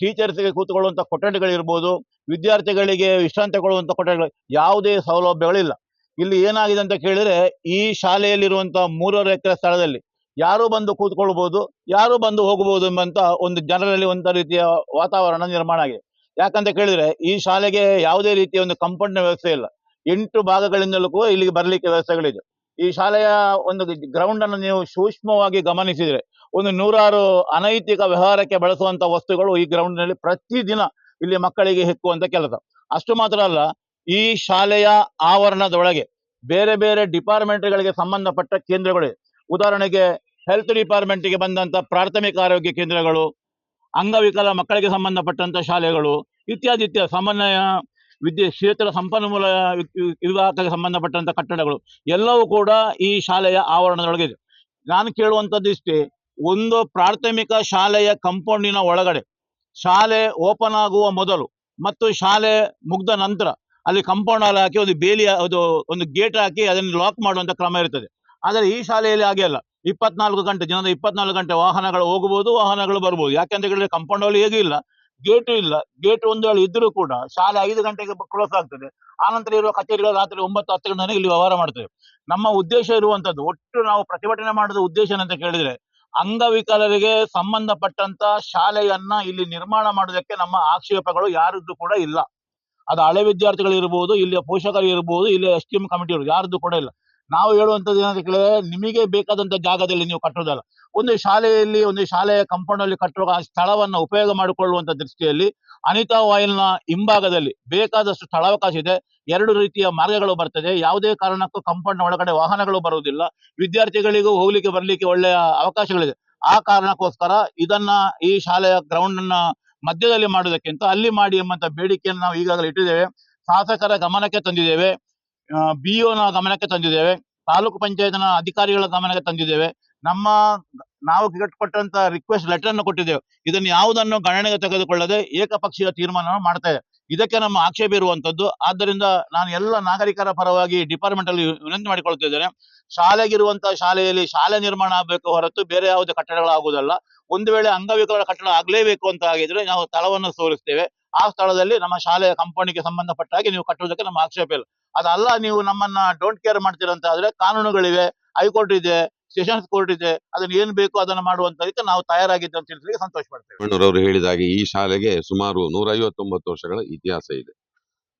ಟೀಚರ್ಸ್ಗೆ ಕೂತ್ಕೊಳ್ಳುವಂಥ ಕೊಠಡಿಗಳಿರ್ಬೋದು, ವಿದ್ಯಾರ್ಥಿಗಳಿಗೆ ವಿಶ್ರಾಂತಿ ಕೊಡುವಂಥ ಕೊಠಡಿಗಳು ಯಾವುದೇ ಸೌಲಭ್ಯಗಳಿಲ್ಲ. ಇಲ್ಲಿ ಏನಾಗಿದೆ ಅಂತ ಕೇಳಿದ್ರೆ ಈ ಶಾಲೆಯಲ್ಲಿರುವಂತಹ ಮೂರರ ಎಕರೆ ಸ್ಥಳದಲ್ಲಿ ಯಾರು ಬಂದು ಕೂತ್ಕೊಳ್ಬಹುದು ಯಾರು ಬಂದು ಹೋಗಬಹುದು ಎಂಬಂತ ಒಂದು ಜನರಲ್ಲಿ ಒಂದ ರೀತಿಯ ವಾತಾವರಣ ನಿರ್ಮಾಣ ಆಗಿದೆ. ಯಾಕಂತ ಕೇಳಿದ್ರೆ ಈ ಶಾಲೆಗೆ ಯಾವುದೇ ರೀತಿಯ ಒಂದು ಕಂಪೌಂಡ್ನ ವ್ಯವಸ್ಥೆ ಇಲ್ಲ. ಎಂಟು ಭಾಗಗಳಿಂದಲೂ ಕೂಡ ಇಲ್ಲಿಗೆ ಬರಲಿಕ್ಕೆ ವ್ಯವಸ್ಥೆಗಳಿದೆ. ಈ ಶಾಲೆಯ ಒಂದು ಗ್ರೌಂಡ್ ಅನ್ನು ನೀವು ಸೂಕ್ಷ್ಮವಾಗಿ ಗಮನಿಸಿದ್ರೆ ಒಂದು ನೂರಾರು ಅನೈತಿಕ ವ್ಯವಹಾರಕ್ಕೆ ಬಳಸುವಂತ ವಸ್ತುಗಳು ಈ ಗ್ರೌಂಡ್ನಲ್ಲಿ ಪ್ರತಿದಿನ ಇಲ್ಲಿ ಮಕ್ಕಳಿಗೆ ಹೆಕ್ಕುವಂತ ಕೆಲಸ. ಅಷ್ಟು ಮಾತ್ರ ಅಲ್ಲ ಈ ಶಾಲೆಯ ಆವರಣದೊಳಗೆ ಬೇರೆ ಬೇರೆ ಡಿಪಾರ್ಟ್ಮೆಂಟ್ಗಳಿಗೆ ಸಂಬಂಧಪಟ್ಟ ಕೇಂದ್ರಗಳಿವೆ. ಉದಾಹರಣೆಗೆ ಹೆಲ್ತ್ ಡಿಪಾರ್ಟ್ಮೆಂಟ್ಗೆ ಬಂದಂತ ಪ್ರಾಥಮಿಕ ಆರೋಗ್ಯ ಕೇಂದ್ರಗಳು, ಅಂಗವಿಕಲ ಮಕ್ಕಳಿಗೆ ಸಂಬಂಧಪಟ್ಟಂತ ಶಾಲೆಗಳು ಇತ್ಯಾದಿ ಇತ್ಯಾದಿ ಸಮನ್ವಯ ವಿದ್ಯೆ ಕ್ಷೇತ್ರ ಸಂಪನ್ಮೂಲ ವಿಭಾಗಕ್ಕೆ ಸಂಬಂಧಪಟ್ಟಂತ ಕಟ್ಟಡಗಳು ಎಲ್ಲವೂ ಕೂಡ ಈ ಶಾಲೆಯ ಆವರಣದೊಳಗಿದೆ ನಾನು ಕೇಳುವಂಥದ್ದು ಇಷ್ಟೇ, ಒಂದು ಪ್ರಾಥಮಿಕ ಶಾಲೆಯ ಕಂಪೌಂಡಿನ ಒಳಗಡೆ ಶಾಲೆ ಓಪನ್ ಆಗುವ ಮೊದಲು ಮತ್ತು ಶಾಲೆ ಮುಗ್ದ ನಂತರ ಅಲ್ಲಿ ಕಂಪೌಂಡ್ ಹಾಲ್ ಹಾಕಿ ಒಂದು ಬೇಲಿ, ಅದು ಒಂದು ಗೇಟ್ ಹಾಕಿ ಅದನ್ನು ಲಾಕ್ ಮಾಡುವಂತ ಕ್ರಮ ಇರ್ತದೆ. ಆದರೆ ಈ ಶಾಲೆಯಲ್ಲಿ ಹಾಗೆ ಅಲ್ಲ. ಇಪ್ಪತ್ನಾಲ್ಕು ಗಂಟೆ, ದಿನದ ಇಪ್ಪತ್ನಾಲ್ಕು ಗಂಟೆ ವಾಹನಗಳು ಹೋಗಬಹುದು ವಾಹನಗಳು ಬರ್ಬೋದು. ಯಾಕೆಂತ ಹೇಳಿದ್ರೆ ಕಂಪೌಂಡ್ ಅಲ್ಲಿ ಹೇಗೂ ಇಲ್ಲ. ಗೇಟು ಇಲ್ಲ. ಗೇಟ್ ಒಂದು ವೇಳೆ ಇದ್ರೂ ಕೂಡ ಶಾಲೆ ಐದು ಗಂಟೆಗೆ ಕ್ಲೋಸ್ ಆಗ್ತದೆ. ಆನಂತರ ಇರುವ ಕಚೇರಿಗಳು ರಾತ್ರಿ ಒಂಬತ್ತು, ಹತ್ತು ಗಂಟೆ ಇಲ್ಲಿ ವ್ಯವಹಾರ ಮಾಡ್ತೇವೆ. ನಮ್ಮ ಉದ್ದೇಶ ಇರುವಂತದ್ದು, ಒಟ್ಟು ನಾವು ಪ್ರತಿಭಟನೆ ಮಾಡಿದ ಉದ್ದೇಶ ಏನಂತ ಕೇಳಿದ್ರೆ, ಅಂಗವಿಕಲರಿಗೆ ಸಂಬಂಧಪಟ್ಟಂತ ಶಾಲೆಯನ್ನ ಇಲ್ಲಿ ನಿರ್ಮಾಣ ಮಾಡೋದಕ್ಕೆ ನಮ್ಮ ಆಕ್ಷೇಪಗಳು ಯಾರದ್ದು ಕೂಡ ಇಲ್ಲ. ಅದು ಹಳೆ ವಿದ್ಯಾರ್ಥಿಗಳು ಇರ್ಬೋದು ಇಲ್ಲಿಯ ಪೋಷಕರು ಇರ್ಬೋದು ಇಲ್ಲಿ ಎಸ್ ಟಿ ಎಂ ಕಮಿಟಿ ಇರ್ಬೋದು ಯಾರ್ದು ಕೂಡ ಇಲ್ಲ. ನಾವು ಹೇಳುವಂಥದ್ದು ಏನಂತ ಕೇಳಿದ್ರೆ, ನಿಮಗೆ ಬೇಕಾದಂತ ಜಾಗದಲ್ಲಿ ನೀವು ಕಟ್ಟೋದಲ್ಲ ಒಂದು ಶಾಲೆಯಲ್ಲಿ, ಒಂದು ಶಾಲೆಯ ಕಂಪೌಂಡ್ ಅಲ್ಲಿ ಕಟ್ಟುವಾಗ ಆ ಸ್ಥಳವನ್ನ ಉಪಯೋಗ ಮಾಡಿಕೊಳ್ಳುವಂತ ದೃಷ್ಟಿಯಲ್ಲಿ ಅನಿತಾ ವಾಯಿಲ್ನ ಹಿಂಭಾಗದಲ್ಲಿ ಬೇಕಾದಷ್ಟು ಸ್ಥಳಾವಕಾಶ ಇದೆ. ಎರಡು ರೀತಿಯ ಮಾರ್ಗಗಳು ಬರ್ತದೆ. ಯಾವುದೇ ಕಾರಣಕ್ಕೂ ಕಂಪೌಂಡ್ ಒಳಗಡೆ ವಾಹನಗಳು ಬರುವುದಿಲ್ಲ. ವಿದ್ಯಾರ್ಥಿಗಳಿಗೂ ಹೋಗ್ಲಿಕ್ಕೆ, ಬರ್ಲಿಕ್ಕೆ ಒಳ್ಳೆಯ ಅವಕಾಶಗಳಿದೆ. ಆ ಕಾರಣಕ್ಕೋಸ್ಕರ ಇದನ್ನ ಈ ಶಾಲೆಯ ಗ್ರೌಂಡ್ ಮಧ್ಯದಲ್ಲಿ ಮಾಡುವುದಕ್ಕಿಂತ ಅಲ್ಲಿ ಮಾಡಿ ಎಂಬಂತ ಬೇಡಿಕೆಯನ್ನು ನಾವು ಈಗಾಗಲೇ ಇಟ್ಟಿದ್ದೇವೆ. ಶಾಸಕರ ಗಮನಕ್ಕೆ ತಂದಿದ್ದೇವೆ. ಬಿಒನ ಗಮನಕ್ಕೆ ತಂದಿದ್ದೇವೆ. ತಾಲೂಕು ಪಂಚಾಯತ್ನ ಅಧಿಕಾರಿಗಳ ಗಮನಕ್ಕೆ ತಂದಿದ್ದೇವೆ. ನಮ್ಮ ನಾವು ಕೊಟ್ಟಂತ ರಿಕ್ವೆಸ್ಟ್ ಲೆಟರ್ ಅನ್ನು ಕೊಟ್ಟಿದ್ದೇವೆ. ಇದನ್ನು ಯಾವುದನ್ನು ಗಣನೆಗೆ ತೆಗೆದುಕೊಳ್ಳದೆ ಏಕಪಕ್ಷೀಯ ತೀರ್ಮಾನವನ್ನು ಮಾಡ್ತಾ ಇದಕ್ಕೆ ನಮ್ಮ ಆಕ್ಷೇಪ ಇರುವಂತದ್ದು. ಆದ್ದರಿಂದ ನಾನು ಎಲ್ಲ ನಾಗರಿಕರ ಪರವಾಗಿ ಡಿಪಾರ್ಟ್ಮೆಂಟ್ ಅಲ್ಲಿ ವಿನಂತಿ ಮಾಡಿಕೊಳ್ತಿದ್ದೇನೆ. ಶಾಲೆಗಿರುವಂತಹ ಶಾಲೆಯಲ್ಲಿ ಶಾಲೆ ನಿರ್ಮಾಣ ಆಗಬೇಕು ಹೊರತು ಬೇರೆ ಯಾವುದೇ ಕಟ್ಟಡಗಳು ಕಟ್ಟಡಗಳಾಗುವುದಲ್ಲ. ಒಂದು ವೇಳೆ ಅಂಗವಿಕಲರ ಕಟ್ಟಡ ಆಗ್ಲೇಬೇಕು ಅಂತ ಆಗಿದ್ರೆ ನಾವು ಸ್ಥಳವನ್ನು ತೋರಿಸ್ತೇವೆ ಆ ಸ್ಥಳದಲ್ಲಿ ನಮ್ಮ ಶಾಲೆಯ ಕಂಪೌಂಡಿಗೆ ಸಂಬಂಧಪಟ್ಟ ಹಾಗೆ ನೀವು ಕಟ್ಟುವುದಕ್ಕೆ ನಮ್ಮ ಆಕ್ಷೇಪ ಇಲ್ಲ. ಅದಲ್ಲ, ನೀವು ನಮ್ಮನ್ನ ಡೋಂಟ್ ಕೇರ್ ಮಾಡ್ತೀರಂತ ಆದ್ರೆ ಕಾನೂನುಗಳಿವೆ, ಹೈಕೋರ್ಟ್ ಇದೆ ಸೆಷನ್ಸ್ ಕೋರ್ಟ್ ಇದೆ, ಅದನ್ನ ಏನ್ ಬೇಕು ಅದನ್ನ ಮಾಡುವಂತದಕ್ಕೆ ನಾವು ತಯಾರಾಗಿದ್ದೆ ಅಂತ ತಿಳಿಸಲಿಕ್ಕೆ ಸಂತೋಷ ಪಡ್ತೇವೆ. ಮಣ್ಣೂರವರು ಹೇಳಿದ ಈ ಶಾಲೆಗೆ ಸುಮಾರು ನೂರೈವತ್ತೊಂಬತ್ತು ವರ್ಷಗಳ ಇತಿಹಾಸ ಇದೆ.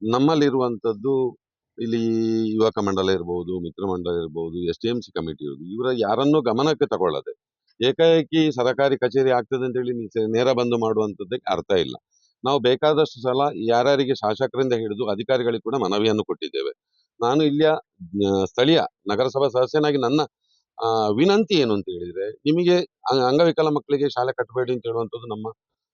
ನಮ್ಮಲ್ಲಿರುವಂತದ್ದು ಇಲ್ಲಿ ಯುವಕ ಮಂಡಲ ಇರಬಹುದು ಮಿತ್ರ ಮಂಡಲ ಇರಬಹುದು S T M C committee ಇರ್ಬೋದು ಇವರ ಯಾರನ್ನೂ ಗಮನಕ್ಕೆ ತಗೊಳ್ಳದೆ ಏಕಾಏಕಿ ಸರಕಾರಿ ಕಚೇರಿ ಆಗ್ತದೆ ಅಂತೇಳಿ ನೀ ನೇರ ಬಂದು ಮಾಡುವಂಥದ್ದಕ್ಕೆ ಅರ್ಥ ಇಲ್ಲ. ನಾವು ಬೇಕಾದಷ್ಟು ಸಲ ಯಾರ್ಯಾರಿಗೆ ಶಾಸಕರಿಂದ ಹಿಡಿದು ಅಧಿಕಾರಿಗಳಿಗೆ ಕೂಡ ಮನವಿಯನ್ನು ಕೊಟ್ಟಿದ್ದೇವೆ. ನಾನು ಇಲ್ಲಿಯ ಸ್ಥಳೀಯ ನಗರಸಭಾ ಸದಸ್ಯನಾಗಿ ನನ್ನ ಆ, ವಿನಂತಿ ಏನು ಅಂತ ಹೇಳಿದ್ರೆ ನಿಮಗೆ ಅಂಗವಿಕಲ ಮಕ್ಕಳಿಗೆ ಶಾಲೆ ಕಟ್ಟಬೇಡಿ ಅಂತ ಹೇಳುವಂಥದ್ದು ನಮ್ಮ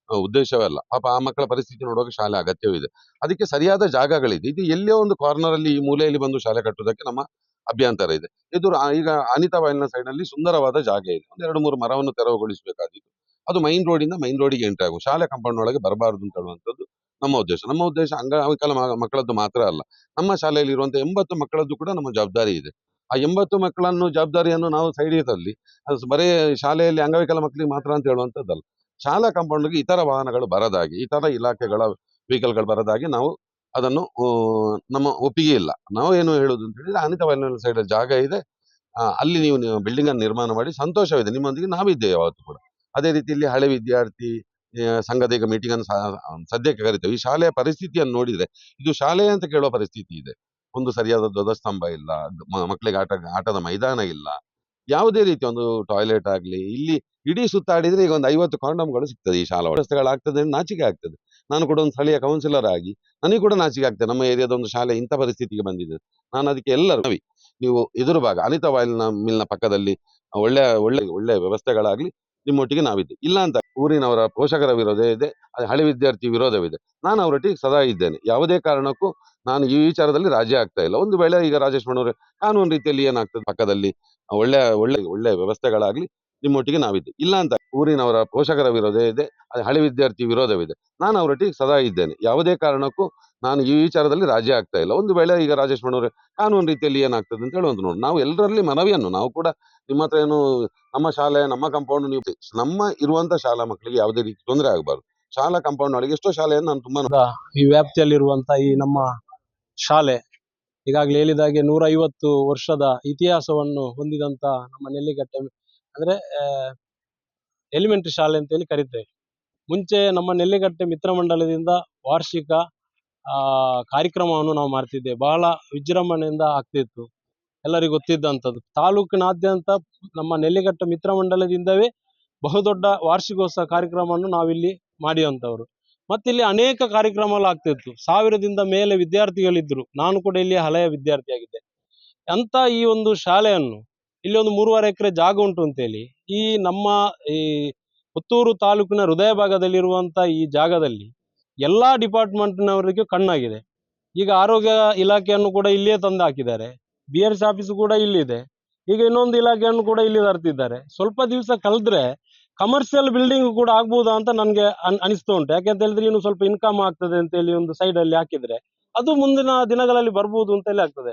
ಉದ್ದೇಶವೇ ಅಲ್ಲ. ಪಾಪ ಆ ಮಕ್ಕಳ ಪರಿಸ್ಥಿತಿ ನೋಡುವಾಗ ಶಾಲೆ ಅಗತ್ಯವಿದೆ. ಅದಕ್ಕೆ ಸರಿಯಾದ ಜಾಗಗಳಿದೆ. ಇದು ಎಲ್ಲೋ ಒಂದು ಕಾರ್ನರ್ ಅಲ್ಲಿ ಈ ಮೂಲೆಯಲ್ಲಿ ಬಂದು ಶಾಲೆ ಕಟ್ಟುವುದಕ್ಕೆ ನಮ್ಮ ಅಭ್ಯಂತರ ಇದೆ. ಇದು ಈಗ ಅನಿತಾ ವಾಯಿಲ್ನ ಸೈಡ್ನಲ್ಲಿ ಸುಂದರವಾದ ಜಾಗ ಇದೆ. ಒಂದ್ ಎರಡು ಮೂರು ಮರವನ್ನು ತೆರವುಗೊಳಿಸಬೇಕಾಗಿತ್ತು ಅದು ಮೈನ್ ರೋಡಿಂದ ಮೈನ್ ರೋಡಿಗೆ ಎಂಟ್ರಿ ಆಗುವ ಶಾಲೆ ಕಾಂಪೌಂಡ್ ಒಳಗೆ ಬರಬಾರದು ಅಂತ ಹೇಳುವಂಥದ್ದು ನಮ್ಮ ಉದ್ದೇಶ. ನಮ್ಮ ಉದ್ದೇಶ ಅಂಗವಿಕಲ ಮಕ್ಕಳದ್ದು ಮಾತ್ರ ಅಲ್ಲ. ನಮ್ಮ ಶಾಲೆಯಲ್ಲಿ ಇರುವಂತಹ ಎಂಬತ್ತು ಮಕ್ಕಳದ್ದು ಕೂಡ ನಮ್ಮ ಜವಾಬ್ದಾರಿ ಇದೆ. ಆ ಎಂಬತ್ತು ಮಕ್ಕಳನ್ನು ಜವಾಬ್ದಾರಿಯನ್ನು ನಾವು ಸೈಡ್ ಇರಲಿ ಅದು ಬರೀ ಶಾಲೆಯಲ್ಲಿ ಅಂಗವಿಕಲ ಮಕ್ಕಳಿಗೆ ಮಾತ್ರ ಅಂತ ಹೇಳುವಂಥದ್ದಲ್ಲ. ಶಾಲಾ ಕಾಂಪೌಂಡ್ಗೆ ಇತರ ವಾಹನಗಳು ಬರದಾಗಿ, ಇತರ ಇಲಾಖೆಗಳ ವೆಹಿಕಲ್ಗಳು ಬರದಾಗಿ ನಾವು ಅದನ್ನು ನಮ್ಮ ಒಪ್ಪಿಗೆ ಇಲ್ಲ. ನಾವು ಏನು ಹೇಳೋದು ಅಂತ ಹೇಳಿದ್ರೆ ಅನಿತ ವೈಲ್ಡ್ ಸೈಡ್ ಜಾಗ ಇದೆ. ಅಲ್ಲಿ ನೀವು ಬಿಲ್ಡಿಂಗ್ ಅನ್ನು ನಿರ್ಮಾಣ ಮಾಡಿ ಸಂತೋಷವಿದೆ. ನಿಮ್ಮೊಂದಿಗೆ ನಾವಿದ್ದೇವೆ ಯಾವತ್ತು ಕೂಡ. ಅದೇ ರೀತಿ ಇಲ್ಲಿ ಹಳೆ ವಿದ್ಯಾರ್ಥಿ ಸಂಘದ ಈಗ ಮೀಟಿಂಗ್ ಅನ್ನು ಸದ್ಯಕ್ಕೆ ಕರಿತೇವೆ. ಈ ಶಾಲೆಯ ಪರಿಸ್ಥಿತಿಯನ್ನು ನೋಡಿದರೆ, ಇದು ಶಾಲೆ ಅಂತ ಕೇಳುವ ಪರಿಸ್ಥಿತಿ ಇದೆ. ಒಂದು ಸರಿಯಾದ ಧ್ವಜಸ್ತಂಭ ಇಲ್ಲ ಮಕ್ಕಳಿಗೆ ಆಟ, ಆಟದ ಮೈದಾನ ಇಲ್ಲ. ಯಾವುದೇ ರೀತಿ ಒಂದು ಟಾಯ್ಲೆಟ್ ಆಗ್ಲಿ, ಇಲ್ಲಿ ಇಡೀ ಸುತ್ತಾಡಿದ್ರೆ ಈಗ ಒಂದು ಐವತ್ತು ಕಾಂಡಮ್ಗಳು ಸಿಗ್ತದೆ ಈ ಶಾಲಾ ವ್ಯವಸ್ಥೆಗಳಾಗ್ತದೆ ನಾಚಿಕೆ ಆಗ್ತದೆ. ನಾನು ಕೂಡ ಒಂದು ಸ್ಥಳೀಯ ಕೌನ್ಸಿಲರ್ ಆಗಿ, ನನಗೆ ಕೂಡ ನಾಚಿಕೆ ಆಗ್ತದೆ. ನಮ್ಮ ಏರಿಯಾದ ಒಂದು ಶಾಲೆ ಇಂಥ ಪರಿಸ್ಥಿತಿಗೆ ಬಂದಿದೆ. ನಾನು ಅದಕ್ಕೆ ಎಲ್ಲರೂ ನವಿ, ನೀವು ಎದುರು ಭಾಗ, ಅನಿತಾ ವಾಯಿಲ್ನ ಮಿಲ್ನ ಪಕ್ಕದಲ್ಲಿ, ಒಳ್ಳೆ ಒಳ್ಳೆ ಒಳ್ಳೆ ವ್ಯವಸ್ಥೆಗಳಾಗ್ಲಿ, ನಿಮ್ಮೊಟ್ಟಿಗೆ ನಾವಿದ್ದೆ. ಇಲ್ಲ ಅಂತ ಊರಿನವರ ಪೋಷಕರ ವಿರೋಧ ಇದೆ ಹಳೆ ವಿದ್ಯಾರ್ಥಿ ವಿರೋಧವಿದೆ. ನಾನು ಅವರೊಟ್ಟಿಗೆ ಸದಾ ಇದ್ದೇನೆ. ಯಾವುದೇ ಕಾರಣಕ್ಕೂ ನಾನು ಈ ವಿಚಾರದಲ್ಲಿ ರಾಜಿ ಆಗ್ತಾ ಇಲ್ಲ. ಒಂದು ವೇಳೆ ಈಗ ರಾಜೇಶ್ ಮಣ್ಣವ್ರೆ, ಕಾನೂನು ರೀತಿಯಲ್ಲಿ ಏನಾಗ್ತದೆ? ಪಕ್ಕದಲ್ಲಿ ಒಳ್ಳೆ ಒಳ್ಳೆ ಒಳ್ಳೆ ವ್ಯವಸ್ಥೆಗಳಾಗ್ಲಿ ನಿಮ್ಮೊಟ್ಟಿಗೆ ನಾವಿದ್ದೆ. ಇಲ್ಲ ಅಂತ ಊರಿನವರ ಪೋಷಕರ ವಿರೋಧ ಇದೆ ಹಳೆ ವಿದ್ಯಾರ್ಥಿ ವಿರೋಧವಿದೆ. ನಾನು ಅವರೊಟ್ಟಿಗೆ ಸದಾ ಇದ್ದೇನೆ. ಯಾವುದೇ ಕಾರಣಕ್ಕೂ ನಾನು ಈ ವಿಚಾರದಲ್ಲಿ ರಾಜಿ ಆಗ್ತಾ ಇಲ್ಲ. ಒಂದು ವೇಳೆ ಈಗ ರಾಜೇಶ್ ಮಣ್ಣವ್ರೆ, ಕಾನೂನು ರೀತಿಯಲ್ಲಿ ಏನಾಗ್ತದೆ ಅಂತ ಹೇಳುವಂತ ನೋಡಿ. ನಾವು ಎಲ್ಲರಲ್ಲಿ ಮನವಿಯನ್ನು, ನಾವು ಕೂಡ ನಿಮ್ಮ ಹತ್ರ ಏನು, ನಮ್ಮ ಶಾಲೆ, ನಮ್ಮ ಕಾಂಪೌಂಡ್ ನೀವು ನಮ್ಮ ಇರುವಂತ ಶಾಲಾ ಮಕ್ಕಳಿಗೆ ಯಾವುದೇ ರೀತಿ ತೊಂದರೆ ಆಗಬಾರ್ದು. ಶಾಲಾ ಕಾಂಪೌಂಡ್ ಒಳಗೆ ಎಷ್ಟೋ ಶಾಲೆಯನ್ನು ನಾನು ತುಂಬಾ ಈ ವ್ಯಾಪ್ತಿಯಲ್ಲಿರುವಂತ ಈ ನಮ್ಮ ಶಾಲೆ. ಈಗಾಗಲೇ ಹೇಳಿದಾಗೆ ನೂರ ಐವತ್ತು ವರ್ಷದ ಇತಿಹಾಸವನ್ನು ಹೊಂದಿದಂತ ನಮ್ಮ ನೆಲ್ಲಿಗಟ್ಟೆ. ಅಂದ್ರೆ ಎಲಿಮೆಂಟ್ರಿ ಶಾಲೆ ಅಂತೇಳಿ ಕರಿತೇವೆ. ಮುಂಚೆ ನಮ್ಮ ನೆಲ್ಲಿಗಟ್ಟೆ ಮಿತ್ರ ಮಂಡಲದಿಂದ ವಾರ್ಷಿಕ ಕಾರ್ಯಕ್ರಮವನ್ನು ನಾವು ಮಾಡ್ತಿದ್ದೇವೆ ಬಹಳ ವಿಜೃಂಭಣೆಯಿಂದ ಆಗ್ತಿತ್ತು. ಎಲ್ಲರಿಗೂ ಗೊತ್ತಿದ್ದಂಥದ್ದು ತಾಲೂಕಿನಾದ್ಯಂತ ನಮ್ಮ ನೆಲ್ಲಿಗಟ್ಟೆ ಮಿತ್ರ ಮಂಡಲದಿಂದವೇ ಬಹುದೊಡ್ಡ ವಾರ್ಷಿಕೋತ್ಸವ ಕಾರ್ಯಕ್ರಮವನ್ನು ನಾವಿಲ್ಲಿ ಮಾಡಿದಂಥವ್ರು. ಮತ್ತೆ ಇಲ್ಲಿ ಅನೇಕ ಕಾರ್ಯಕ್ರಮಗಳು ಆಗ್ತಿತ್ತು. ಸಾವಿರದಿಂದ ಮೇಲೆ ವಿದ್ಯಾರ್ಥಿಗಳಿದ್ರು. ನಾನು ಕೂಡ ಇಲ್ಲಿ ಹಳೆಯ ವಿದ್ಯಾರ್ಥಿಯಾಗಿದ್ದೆ. ಅಂತ ಈ ಒಂದು ಶಾಲೆಯನ್ನು, ಇಲ್ಲಿ ಒಂದು ಮೂರುವರೆ ಎಕರೆ ಜಾಗ ಉಂಟು ಅಂತೇಳಿ, ಈ ನಮ್ಮ ಈ ಪುತ್ತೂರು ತಾಲೂಕಿನ ಹೃದಯ ಭಾಗದಲ್ಲಿರುವಂತ ಈ ಜಾಗದಲ್ಲಿ ಎಲ್ಲಾ ಡಿಪಾರ್ಟ್ಮೆಂಟ್ನವರಿಗೂ ಕಣ್ಣಾಗಿದೆ. ಈಗ ಆರೋಗ್ಯ ಇಲಾಖೆಯನ್ನು ಕೂಡ ಇಲ್ಲಿಯೇ ತಂದು ಹಾಕಿದ್ದಾರೆ. ಬಿ ಆರ್ ಸಿ ಆಫೀಸ್ ಕೂಡ ಇಲ್ಲಿದೆ. ಈಗ ಇನ್ನೊಂದು ಇಲಾಖೆಯನ್ನು ಕೂಡ ಇಲ್ಲಿ ತರ್ತಿದ್ದಾರೆ. ಸ್ವಲ್ಪ ದಿವಸ ಕಳೆದ್ರೆ ಕಮರ್ಷಿಯಲ್ ಬಿಲ್ಡಿಂಗ್ ಕೂಡ ಆಗ್ಬೋದಾ ಅಂತ ನನಗೆ ಅನಿಸ್ತಾ ಉಂಟು. ಯಾಕೆಂತ ಹೇಳಿದ್ರೆ ಇನ್ನು ಸ್ವಲ್ಪ ಇನ್ಕಮ್ ಆಗ್ತದೆ ಅಂತ ಹೇಳಿ ಒಂದು ಸೈಡ್ ಅಲ್ಲಿ ಹಾಕಿದ್ರೆ, ಅದು ಮುಂದಿನ ದಿನಗಳಲ್ಲಿ ಬರ್ಬೋದು ಅಂತ ಹೇಳಿ ಆಗ್ತದೆ.